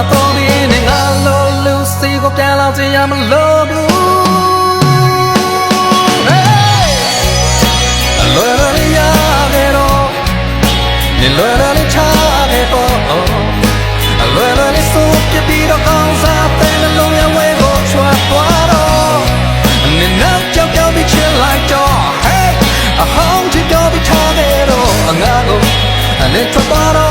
သာသုံးပြီးနေငါလိုလူစီကိုပြန်လောက်ချင်ရမလို့ဘူးလွယ်ရရရဲ့တော့နေလွယ်ရရချရဲ့တော့လွယ်ရရဆိုပြပြီးတော့ကောင်းစားတဲ့လုံးရဝဲကိုချွတ်သွားတော့နေနောက်ကြောက်ကြောက်ပြီးချစ်လိုက်တော့ Hey အဟောင်းချစ်ကြောက်ပြီးထားရဲ့တော့ငါကိုအနေထွက်သွားတော့